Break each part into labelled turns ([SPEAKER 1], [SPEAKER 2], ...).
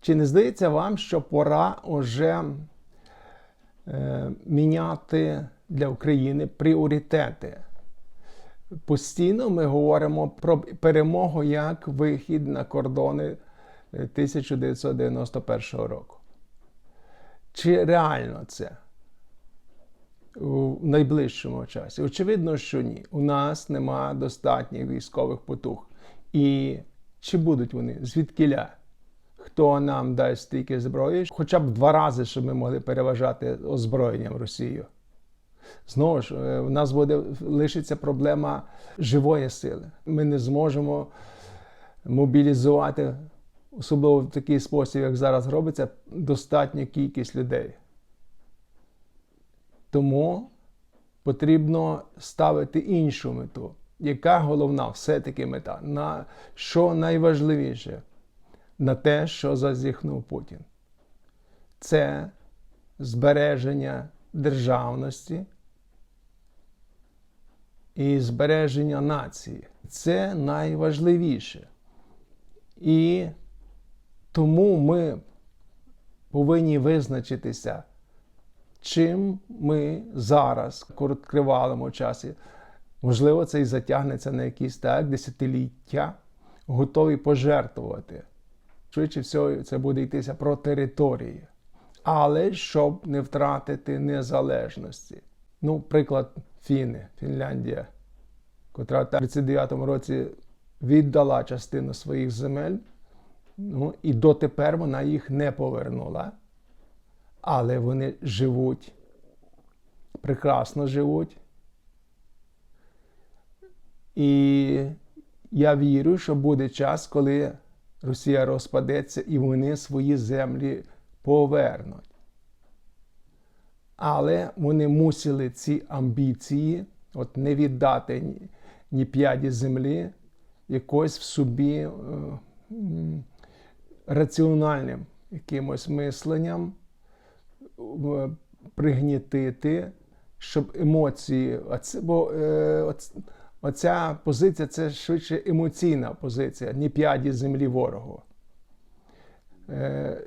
[SPEAKER 1] Чи не здається вам, що пора уже е, міняти для України пріоритети? Постійно ми говоримо про перемогу як вихід на кордони е, 1991 року. Чи реально це у найближчому часі? Очевидно, що ні. У нас нема достатніх військових потуг. І чи будуть вони? Звідкіля? Хто нам дасть стільки зброї? Хоча б два рази, щоб ми могли переважати озброєнням Росію. Знову ж, е, в нас буде лишиться проблема живої сили. Ми не зможемо мобілізувати, особливо в такий спосіб, як зараз робиться, достатню кількість людей. Тому потрібно ставити іншу мету. Яка головна все-таки мета? На що найважливіше? На те, що зазіхнув Путін. Це збереження державності і збереження нації. Це найважливіше. І тому ми повинні визначитися, чим ми зараз в короткривалому часі, можливо, це і затягнеться на якісь так десятиліття, готові пожертвувати. Швидше всього, це буде йтися про території. Але щоб не втратити незалежності. Ну, приклад Фіни, Фінляндія, котра в 1939 році віддала частину своїх земель, ну, і дотепер вона їх не повернула. Але вони живуть, прекрасно живуть. І я вірю, що буде час, коли Росія розпадеться і вони свої землі повернуть. Але вони мусили ці амбіції, от не віддати ні, ні п'яді землі, якось в собі е, раціональним якимось мисленням е, пригнітити, щоб емоції. оце- Бо е, оц- оця позиція це швидше емоційна позиція, ні п'яді землі ворогу. Е,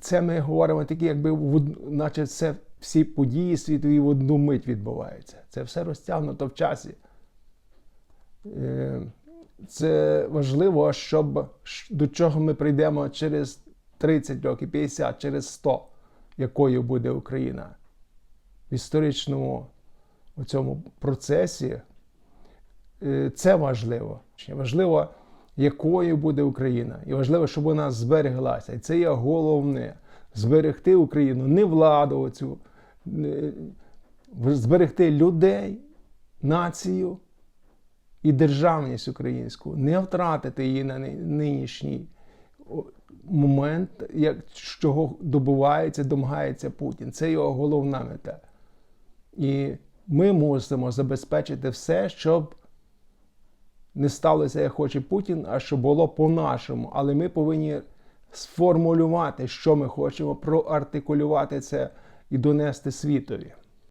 [SPEAKER 1] Це ми говоримо такі, якби наче це всі події світові в одну мить відбуваються. Це все розтягнуто в часі. Е, Це важливо, щоб до чого ми прийдемо через 30 років, 50, через 100, якою буде Україна. В історичному цьому процесі це важливо. Важливо, якою буде Україна. І важливо, щоб вона збереглася. І це є головне зберегти Україну, не владу оцю, зберегти людей, націю і державність українську, не втратити її на нинішній момент, як, чого добувається, домагається Путін. Це його головна мета. І ми мусимо забезпечити все, щоб не сталося, як хоче Путін, а щоб було по-нашому. Але ми повинні сформулювати, що ми хочемо, проартикулювати це і донести світові.